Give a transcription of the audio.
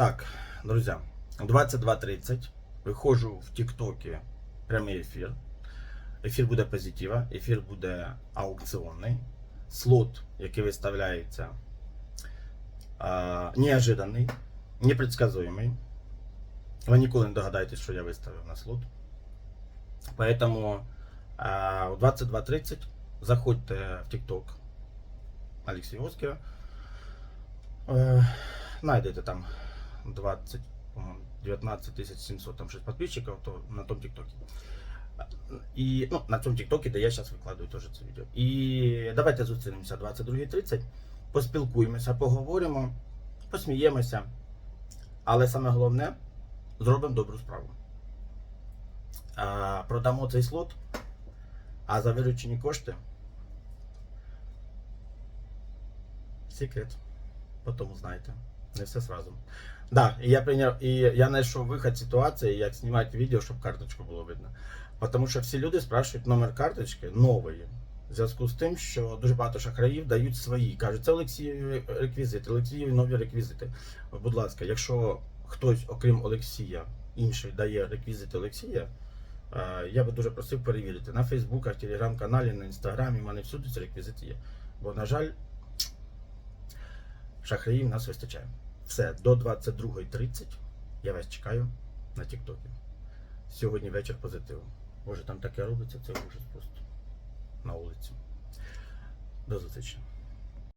Так, друзья, 22.30 виходжу в ТікТокі прямий ефір. Ефір буде позитива, ефір буде аукціонний. Слот, який виставляється, неожиданний, непредсказуемый. Ви ніколи не догадаєтесь, що я виставив на слот. Поэтому у 22.30 заходьте в TikTok Алексея Оскера. Е, Найдете там 20, по-моему, 19 700 там 6 подписчиков то на том ТикТоке. І ну, на цьому ТикТокі, де я зараз викладаю теж це відео. І давайте зустрінемося 22.30, поспілкуємося, поговоримо, посміємося. Але саме головне, зробимо добру справу. А, продамо цей слот, а за виручені кошти. Секрет. Потім узнаєте. Не все сразу. Да, і я прийняв, і я знайшов вихід ситуації, як знімати відео, щоб карточку було видно. Тому що всі люди спрашують номер карточки нової. В зв'язку з тим, що дуже багато шахраїв дають свої. Кажуть, це Олексієві реквізити, Олексієві нові реквізити. Будь ласка, якщо хтось, окрім Олексія, інший дає реквізити Олексія, е, я би дуже просив перевірити на Фейсбуках, телеграм-каналі, на інстаграмі, в мене всюди ці реквізити є. Бо, на жаль, шахраїв нас вистачає. Все, до 22.30 я вас чекаю на Тіктокі. Сьогодні вечір позитиву. Може там таке робиться, це ужас просто на вулиці. До зустрічі.